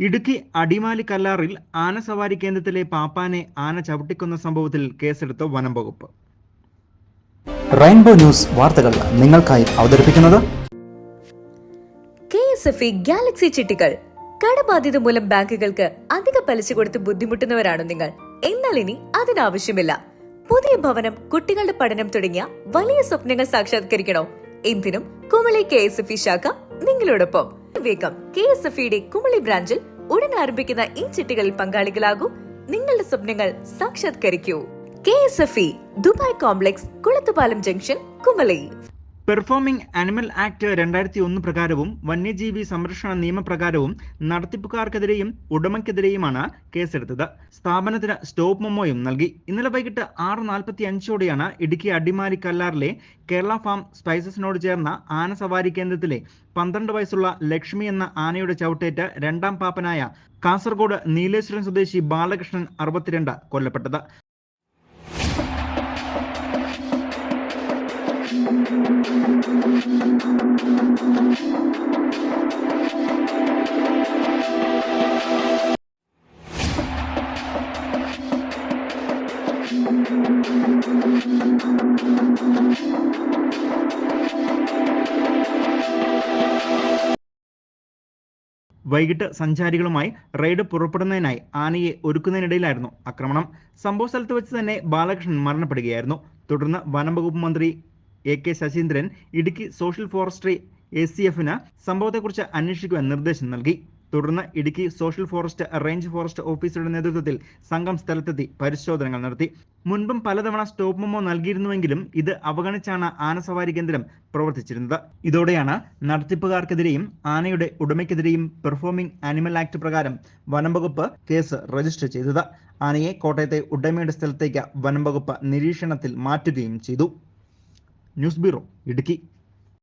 ഇടുക്കി അടിമാലി കല്ലാറിൽ ആന സവാരി കേന്ദ്രത്തിലെ പാപ്പാനെ ആന ചവിട്ടിക്കൊന്ന സംഭവത്തിൽ കേസെടുത്ത വനം വകുപ്പ്. റെയിൻബോ ന്യൂസ് വാർത്തകൾ നിങ്ങൾക്കായി അവതരിപ്പിക്കുന്നത് K S F E Galaxy ചിട്ടികൾ. കടബാധ്യത മൂലം ബാങ്കുകൾക്ക് അധിക പലിശ കൊടുത്ത് ബുദ്ധിമുട്ടുന്നവരാണോ നിങ്ങൾ. എന്നാൽ ഇനി അതിനാവശ്യമില്ല. പുതിയ ഭവനം കുട്ടികളുടെ പഠനം തുടങ്ങിയ വലിയ സ്വപ്നങ്ങൾ സാക്ഷാത്കരിക്കണോ? എന്തിനും Kumily K S F E ശാഖ നിങ്ങളോടൊപ്പം. വേഗം കെ എസ് എഫ് ഇയുടെ കുമളി ബ്രാഞ്ചിൽ ഉടൻ ആരംഭിക്കുന്ന ഈ ചിട്ടികളിൽ പങ്കാളികളാകൂ. നിങ്ങളുടെ സ്വപ്നങ്ങൾ സാക്ഷാത്കരിക്കൂ. K S F E Dubai complex Kulathupalam junction Kumily. Performing animal act രണ്ടായിരത്തി ഒന്ന് പ്രകാരവും വന്യജീവി സംരക്ഷണ നിയമപ്രകാരവും നടത്തിപ്പുകാർക്കെതിരെയും ഉടമയ്ക്കെതിരെയുമാണ് കേസെടുത്തത്. സ്ഥാപനത്തിന് സ്റ്റോപ്പ് മെമ്മോയും നൽകി. ഇന്നലെ വൈകിട്ട് ആറ് നാൽപ്പത്തി അഞ്ചോടെയാണ് ഇടുക്കി അടിമാലി കല്ലാറിലെ കേരള ഫാം സ്പൈസസിനോട് ചേർന്ന ആന സവാരി കേന്ദ്രത്തിലെ പന്ത്രണ്ട് വയസ്സുള്ള ലക്ഷ്മി എന്ന ആനയുടെ ചവിട്ടേറ്റ് രണ്ടാം പാപ്പനായ കാസർഗോഡ് നീലേശ്വരം സ്വദേശി ബാലകൃഷ്ണൻ അറുപത്തിരണ്ട് കൊല്ലപ്പെട്ടത്. വൈകിട്ട് സഞ്ചാരികളുമായി റെയ്ഡ് പുറപ്പെടുന്നതിനായി ആനയെ ഒരുക്കുന്നതിനിടയിലായിരുന്നു ആക്രമണം. സംഭവ സ്ഥലത്ത് വെച്ച് തന്നെ ബാലകൃഷ്ണൻ മരണപ്പെടുകയായിരുന്നു. തുടർന്ന് വനംവകുപ്പ് മന്ത്രി A K Saseendran Idukki social forestry A C എഫിന് സംഭവത്തെക്കുറിച്ച് അന്വേഷിക്കുവാൻ നിർദ്ദേശം നൽകി. തുടർന്ന് Idukki social forest range forest ഓഫീസറുടെ നേതൃത്വത്തിൽ സംഘം സ്ഥലത്തെത്തി പരിശോധനകൾ നടത്തി. മുൻപും പലതവണ സ്റ്റോപ്പ് മെമ്മോ നൽകിയിരുന്നുവെങ്കിലും ഇത് അവഗണിച്ചാണ് ആനസവാരി കേന്ദ്രം പ്രവർത്തിച്ചിരുന്നത്. ഇതോടെയാണ് നടത്തിപ്പുകാർക്കെതിരെയും ആനയുടെ ഉടമയ്ക്കെതിരെയും പെർഫോമിംഗ് ആനിമൽ ആക്ട് പ്രകാരം വനംവകുപ്പ് കേസ് രജിസ്റ്റർ ചെയ്തത്. ആനയെ കോട്ടയത്തെ ഉടമയുടെ സ്ഥലത്തേക്ക് വനംവകുപ്പ് നിരീക്ഷണത്തിൽ മാറ്റുകയും ചെയ്തു. News bureau Idukki.